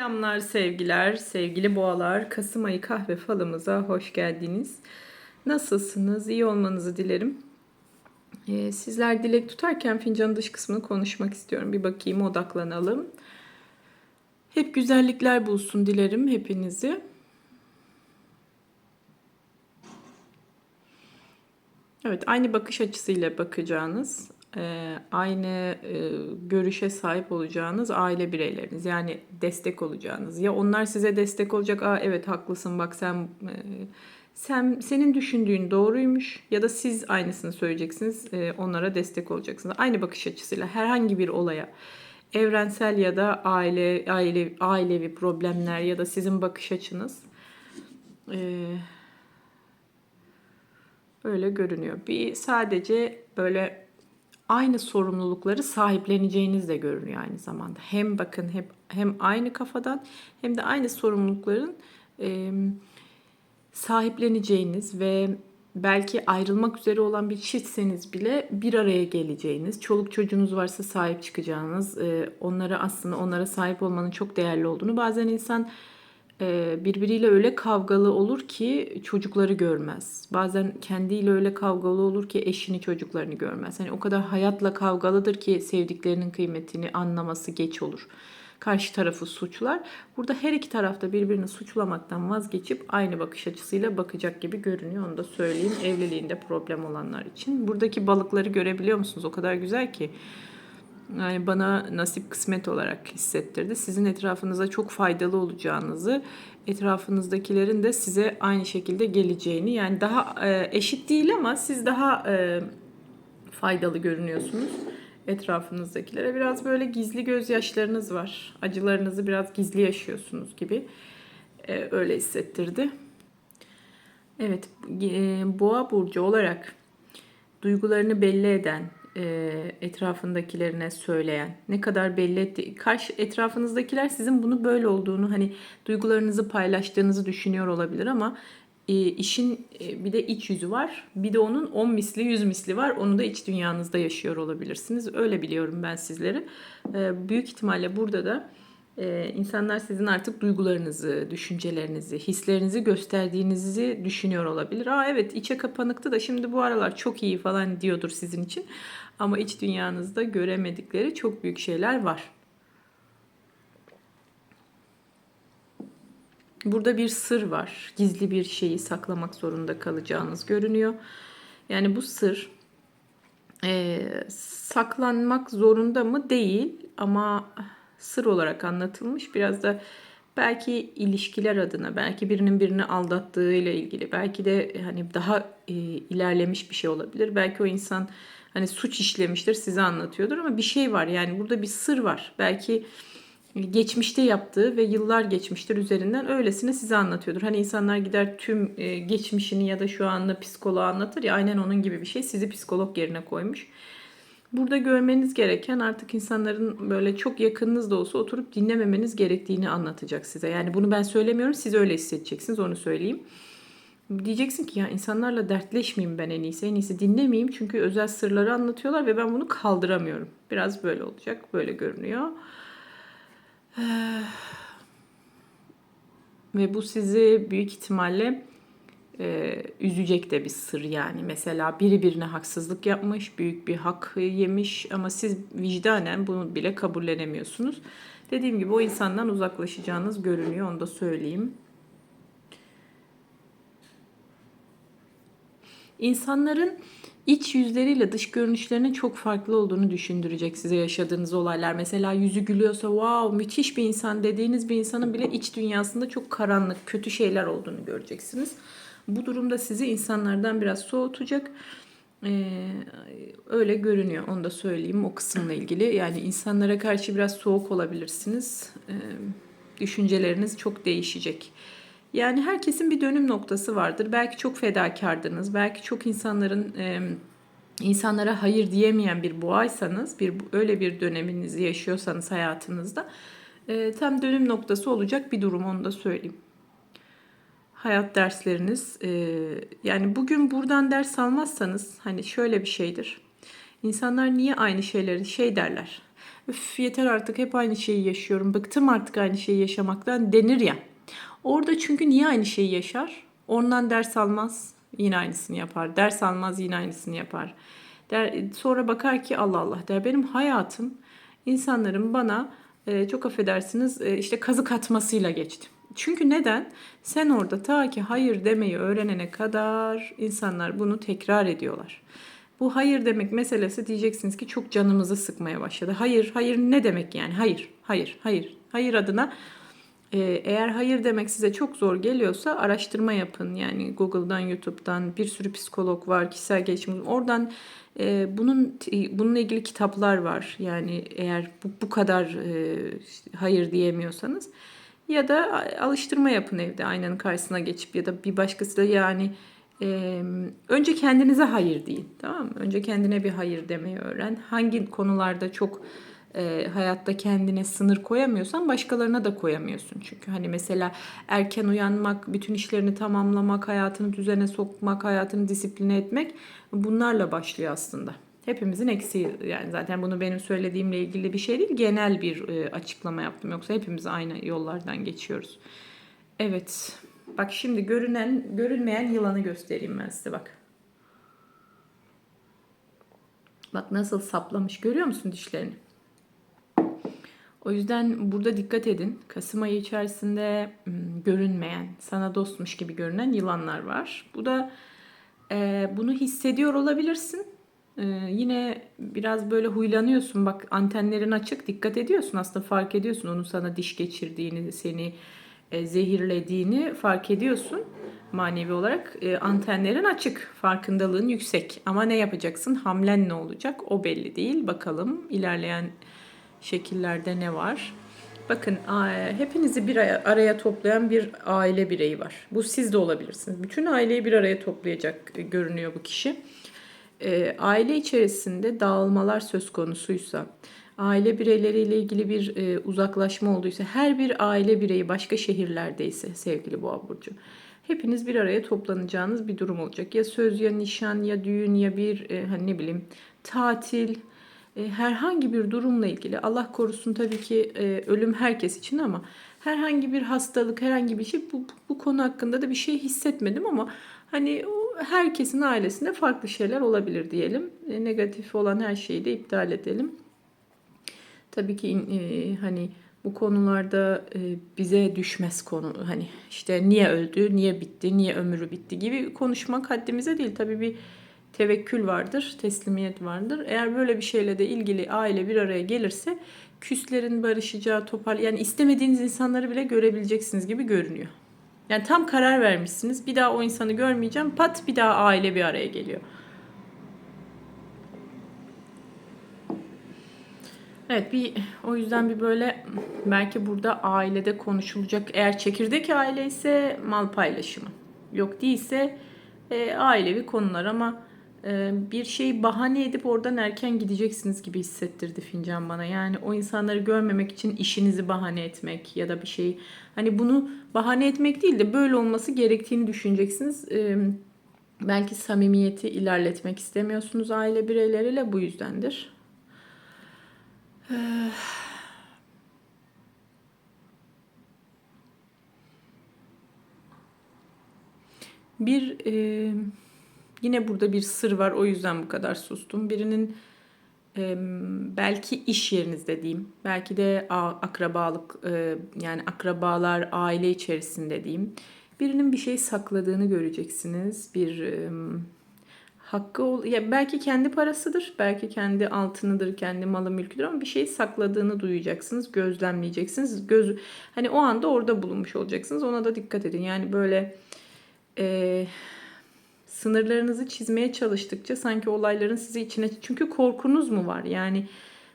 Selamlar sevgiler, sevgili boğalar. Kasım ayı kahve falımıza hoş geldiniz. Nasılsınız? İyi olmanızı dilerim. Ee, sizler dilek tutarken fincanın dış kısmını konuşmak istiyorum. Bir bakayım, odaklanalım. Hep güzellikler bulsun dilerim hepinizi. Evet, aynı bakış açısıyla bakacağınız, aynı e, görüşe sahip olacağınız aile bireyleriniz. Yani destek olacağınız. Ya onlar size destek olacak. Aa evet haklısın bak sen e, sen senin düşündüğün doğruymuş ya da siz aynısını söyleyeceksiniz. e, onlara destek olacaksınız. Aynı bakış açısıyla herhangi bir olaya evrensel ya da aile aile ailevi problemler ya da sizin bakış açınız e, öyle görünüyor. Bir sadece böyle aynı sorumlulukları sahipleneceğiniz de görünüyor aynı zamanda. Hem bakın hep hem aynı kafadan hem de aynı sorumlulukların e, sahipleneceğiniz ve belki ayrılmak üzere olan bir çiftseniz bile bir araya geleceğiniz, çoluk çocuğunuz varsa sahip çıkacağınız, e, onlara aslında onlara sahip olmanın çok değerli olduğunu bazen insan birbiriyle öyle kavgalı olur ki çocukları görmez. Bazen kendiyle öyle kavgalı olur ki eşini çocuklarını görmez. Hani o kadar hayatla kavgalıdır ki sevdiklerinin kıymetini anlaması geç olur. Karşı tarafı suçlar. Burada her iki tarafta birbirini suçlamaktan vazgeçip aynı bakış açısıyla bakacak gibi görünüyor. Onu da söyleyeyim evliliğinde problem olanlar için. Buradaki balıkları görebiliyor musunuz? O kadar güzel ki yani bana nasip kısmet olarak hissettirdi. Sizin etrafınıza çok faydalı olacağınızı, etrafınızdakilerin de size aynı şekilde geleceğini yani daha e, eşit değil ama siz daha e, faydalı görünüyorsunuz etrafınızdakilere. Biraz böyle gizli gözyaşlarınız var. Acılarınızı biraz gizli yaşıyorsunuz gibi e, öyle hissettirdi. Evet, e, boğa burcu olarak duygularını belli eden, e, etrafındakilerine söyleyen, ne kadar belli etti. Karşı etrafınızdakiler sizin bunu böyle olduğunu, hani duygularınızı paylaştığınızı düşünüyor olabilir ama e, işin e, bir de iç yüzü var. Bir de onun 10 misli, 100 misli var. Onu da iç dünyanızda yaşıyor olabilirsiniz. Öyle biliyorum ben sizleri. E, büyük ihtimalle burada da e, insanlar sizin artık duygularınızı, düşüncelerinizi, hislerinizi gösterdiğinizi düşünüyor olabilir. Aa evet içe kapanıktı da şimdi bu aralar çok iyi falan diyordur sizin için. Ama iç dünyanızda göremedikleri çok büyük şeyler var. Burada bir sır var. Gizli bir şeyi saklamak zorunda kalacağınız görünüyor. Yani bu sır e, saklanmak zorunda mı değil ama sır olarak anlatılmış. Biraz da belki ilişkiler adına, belki birinin birini aldattığı ile ilgili, belki de hani daha e, ilerlemiş bir şey olabilir. Belki o insan hani suç işlemiştir, size anlatıyordur ama bir şey var. Yani burada bir sır var. Belki geçmişte yaptığı ve yıllar geçmiştir üzerinden öylesine size anlatıyordur. Hani insanlar gider tüm e, geçmişini ya da şu anda psikoloğa anlatır ya aynen onun gibi bir şey sizi psikolog yerine koymuş. Burada görmeniz gereken artık insanların böyle çok yakınınız da olsa oturup dinlememeniz gerektiğini anlatacak size. Yani bunu ben söylemiyorum siz öyle hissedeceksiniz onu söyleyeyim. Diyeceksin ki ya insanlarla dertleşmeyeyim ben en iyisi. En iyisi dinlemeyeyim çünkü özel sırları anlatıyorlar ve ben bunu kaldıramıyorum. Biraz böyle olacak. Böyle görünüyor. Ve bu sizi büyük ihtimalle e, üzecek de bir sır yani. Mesela biri birine haksızlık yapmış, büyük bir hak yemiş ama siz vicdanen bunu bile kabullenemiyorsunuz. Dediğim gibi o insandan uzaklaşacağınız görünüyor onu da söyleyeyim. İnsanların iç yüzleriyle dış görünüşlerinin çok farklı olduğunu düşündürecek size yaşadığınız olaylar. Mesela yüzü gülüyorsa wow müthiş bir insan dediğiniz bir insanın bile iç dünyasında çok karanlık, kötü şeyler olduğunu göreceksiniz. Bu durumda sizi insanlardan biraz soğutacak. Ee, öyle görünüyor onu da söyleyeyim o kısımla ilgili. Yani insanlara karşı biraz soğuk olabilirsiniz. Ee, düşünceleriniz çok değişecek. Yani herkesin bir dönüm noktası vardır. Belki çok fedakardınız. Belki çok insanların e, insanlara hayır diyemeyen bir boğaysanız, bir öyle bir döneminizi yaşıyorsanız hayatınızda e, tam dönüm noktası olacak bir durum onu da söyleyeyim. Hayat dersleriniz e, yani bugün buradan ders almazsanız hani şöyle bir şeydir. İnsanlar niye aynı şeyleri şey derler. Üf yeter artık hep aynı şeyi yaşıyorum. Bıktım artık aynı şeyi yaşamaktan denir ya. Orada çünkü niye aynı şeyi yaşar? Ondan ders almaz, yine aynısını yapar. Ders almaz, yine aynısını yapar. Der, sonra bakar ki Allah Allah der benim hayatım insanların bana e, çok affedersiniz e, işte kazık atmasıyla geçti. Çünkü neden? Sen orada ta ki hayır demeyi öğrenene kadar insanlar bunu tekrar ediyorlar. Bu hayır demek meselesi diyeceksiniz ki çok canımızı sıkmaya başladı. Hayır, hayır ne demek yani? Hayır, hayır, hayır. Hayır adına e, eğer hayır demek size çok zor geliyorsa araştırma yapın. Yani Google'dan, YouTube'dan bir sürü psikolog var, kişisel gelişim. Oradan e, bunun bununla ilgili kitaplar var. Yani eğer bu, bu kadar e, hayır diyemiyorsanız ya da alıştırma yapın evde aynanın karşısına geçip ya da bir başkası da yani e, önce kendinize hayır deyin tamam mı? Önce kendine bir hayır demeyi öğren. Hangi konularda çok e, hayatta kendine sınır koyamıyorsan başkalarına da koyamıyorsun. Çünkü hani mesela erken uyanmak, bütün işlerini tamamlamak, hayatını düzene sokmak, hayatını disipline etmek bunlarla başlıyor aslında. Hepimizin eksiği yani zaten bunu benim söylediğimle ilgili bir şey değil genel bir e, açıklama yaptım yoksa hepimiz aynı yollardan geçiyoruz. Evet bak şimdi görünen görünmeyen yılanı göstereyim ben size bak. Bak nasıl saplamış görüyor musun dişlerini? O yüzden burada dikkat edin. Kasım ayı içerisinde görünmeyen, sana dostmuş gibi görünen yılanlar var. Bu da e, bunu hissediyor olabilirsin. E, yine biraz böyle huylanıyorsun. Bak antenlerin açık, dikkat ediyorsun. Aslında fark ediyorsun onun sana diş geçirdiğini, seni e, zehirlediğini fark ediyorsun manevi olarak. E, antenlerin açık, farkındalığın yüksek. Ama ne yapacaksın? Hamlen ne olacak? O belli değil. Bakalım ilerleyen şekillerde ne var? Bakın hepinizi bir araya toplayan bir aile bireyi var. Bu siz de olabilirsiniz. Bütün aileyi bir araya toplayacak görünüyor bu kişi. E, aile içerisinde dağılmalar söz konusuysa, aile bireyleriyle ilgili bir e, uzaklaşma olduysa, her bir aile bireyi başka şehirlerdeyse sevgili Boğa Burcu, hepiniz bir araya toplanacağınız bir durum olacak. Ya söz ya nişan ya düğün ya bir e, hani ne bileyim tatil, e, herhangi bir durumla ilgili Allah korusun tabii ki e, ölüm herkes için ama herhangi bir hastalık, herhangi bir şey bu, bu konu hakkında da bir şey hissetmedim ama hani herkesin ailesinde farklı şeyler olabilir diyelim. E, negatif olan her şeyi de iptal edelim. Tabii ki e, hani bu konularda e, bize düşmez konu hani işte niye öldü, niye bitti, niye ömrü bitti gibi konuşmak haddimize değil. Tabii bir tevekkül vardır, teslimiyet vardır. Eğer böyle bir şeyle de ilgili aile bir araya gelirse küslerin barışacağı, topar yani istemediğiniz insanları bile görebileceksiniz gibi görünüyor. Yani tam karar vermişsiniz. Bir daha o insanı görmeyeceğim. Pat bir daha aile bir araya geliyor. Evet bir o yüzden bir böyle belki burada ailede konuşulacak eğer çekirdek aile ise mal paylaşımı. Yok değilse e, ailevi konular ama bir şeyi bahane edip oradan erken gideceksiniz gibi hissettirdi fincan bana. Yani o insanları görmemek için işinizi bahane etmek ya da bir şey hani bunu bahane etmek değil de böyle olması gerektiğini düşüneceksiniz. Ee, belki samimiyeti ilerletmek istemiyorsunuz aile bireyleriyle bu yüzdendir. Bir e, Yine burada bir sır var o yüzden bu kadar sustum. Birinin e, belki iş yerinizde diyeyim. Belki de akrabalık e, yani akrabalar aile içerisinde diyeyim. Birinin bir şey sakladığını göreceksiniz. Bir e, hakkı ol ya belki kendi parasıdır, belki kendi altınıdır, kendi malı mülküdür ama bir şey sakladığını duyacaksınız, gözlemleyeceksiniz. Göz hani o anda orada bulunmuş olacaksınız. Ona da dikkat edin. Yani böyle eee sınırlarınızı çizmeye çalıştıkça sanki olayların sizi içine çünkü korkunuz mu var? Yani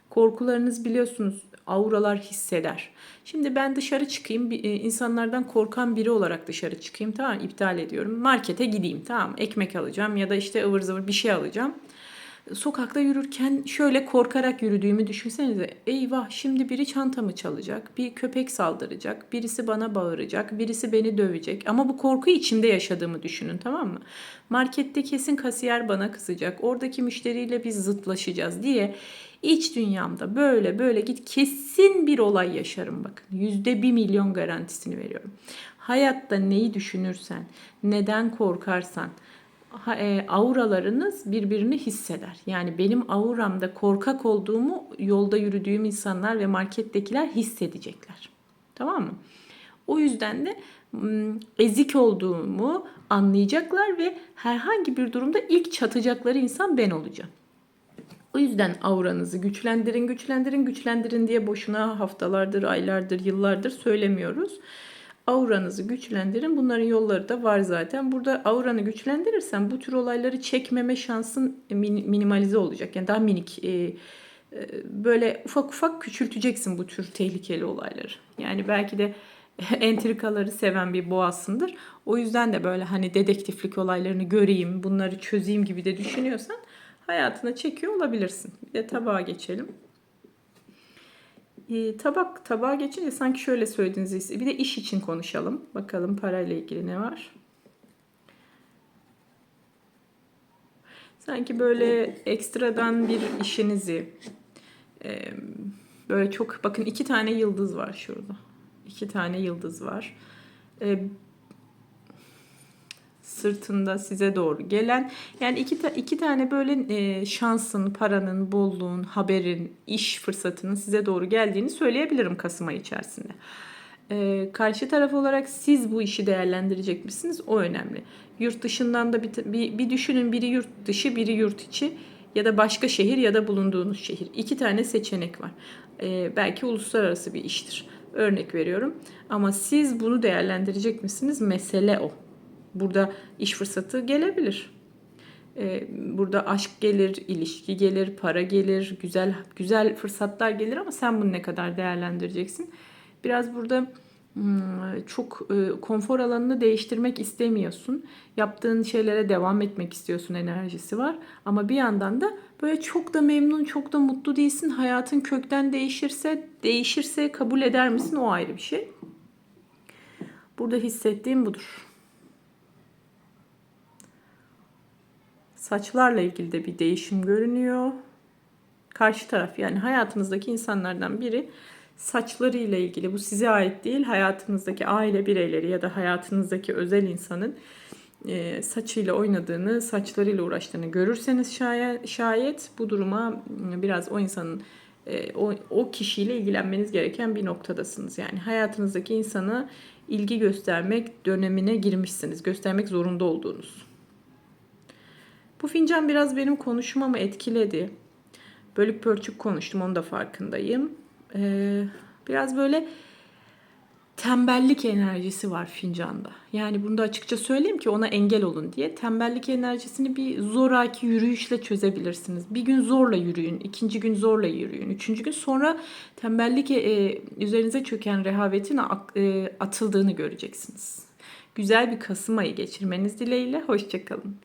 korkularınız biliyorsunuz auralar hisseder. Şimdi ben dışarı çıkayım e, insanlardan korkan biri olarak dışarı çıkayım tamam iptal ediyorum. Markete gideyim tamam ekmek alacağım ya da işte ıvır zıvır bir şey alacağım. Sokakta yürürken şöyle korkarak yürüdüğümü düşünsenize. Eyvah şimdi biri çantamı çalacak, bir köpek saldıracak, birisi bana bağıracak, birisi beni dövecek. Ama bu korku içimde yaşadığımı düşünün tamam mı? Markette kesin kasiyer bana kızacak, oradaki müşteriyle biz zıtlaşacağız diye iç dünyamda böyle böyle git kesin bir olay yaşarım bakın. Yüzde bir milyon garantisini veriyorum. Hayatta neyi düşünürsen, neden korkarsan, e, auralarınız birbirini hisseder. Yani benim auramda korkak olduğumu yolda yürüdüğüm insanlar ve markettekiler hissedecekler. Tamam mı? O yüzden de ezik olduğumu anlayacaklar ve herhangi bir durumda ilk çatacakları insan ben olacağım. O yüzden auranızı güçlendirin, güçlendirin, güçlendirin diye boşuna haftalardır, aylardır, yıllardır söylemiyoruz. Auranızı güçlendirin. Bunların yolları da var zaten. Burada auranı güçlendirirsen bu tür olayları çekmeme şansın min- minimalize olacak. Yani daha minik e, e, böyle ufak ufak küçülteceksin bu tür tehlikeli olayları. Yani belki de entrikaları seven bir boğasındır. O yüzden de böyle hani dedektiflik olaylarını göreyim, bunları çözeyim gibi de düşünüyorsan hayatına çekiyor olabilirsin. Bir de tabağa geçelim. Ee, tabak tabağa geçince sanki şöyle söylediğiniz bir de iş için konuşalım. Bakalım parayla ilgili ne var? Sanki böyle ekstradan bir işinizi e, böyle çok bakın iki tane yıldız var şurada. İki tane yıldız var. E, sırtında size doğru gelen yani iki, ta- iki tane böyle e, şansın, paranın, bolluğun, haberin, iş fırsatının size doğru geldiğini söyleyebilirim Kasım ayı içerisinde. E, karşı taraf olarak siz bu işi değerlendirecek misiniz? O önemli. Yurt dışından da bir, bir, bir düşünün biri yurt dışı, biri yurt içi ya da başka şehir ya da bulunduğunuz şehir. İki tane seçenek var. E, belki uluslararası bir iştir. Örnek veriyorum. Ama siz bunu değerlendirecek misiniz? Mesele o. Burada iş fırsatı gelebilir. Ee, burada aşk gelir, ilişki gelir, para gelir, güzel güzel fırsatlar gelir ama sen bunu ne kadar değerlendireceksin? Biraz burada hmm, çok e, konfor alanını değiştirmek istemiyorsun. Yaptığın şeylere devam etmek istiyorsun enerjisi var. Ama bir yandan da böyle çok da memnun, çok da mutlu değilsin. Hayatın kökten değişirse, değişirse kabul eder misin? O ayrı bir şey. Burada hissettiğim budur. Saçlarla ilgili de bir değişim görünüyor. Karşı taraf yani hayatınızdaki insanlardan biri saçlarıyla ilgili bu size ait değil hayatınızdaki aile bireyleri ya da hayatınızdaki özel insanın e, saçıyla oynadığını, saçlarıyla uğraştığını görürseniz şayet, bu duruma biraz o insanın e, o, o kişiyle ilgilenmeniz gereken bir noktadasınız. Yani hayatınızdaki insana ilgi göstermek dönemine girmişsiniz. Göstermek zorunda olduğunuz. Bu fincan biraz benim konuşmamı etkiledi. Bölük pörçük konuştum onun da farkındayım. Ee, biraz böyle tembellik enerjisi var fincanda. Yani bunu da açıkça söyleyeyim ki ona engel olun diye. Tembellik enerjisini bir zoraki yürüyüşle çözebilirsiniz. Bir gün zorla yürüyün, ikinci gün zorla yürüyün, üçüncü gün sonra tembellik e, üzerinize çöken rehavetin e, atıldığını göreceksiniz. Güzel bir Kasım ayı geçirmeniz dileğiyle. Hoşçakalın.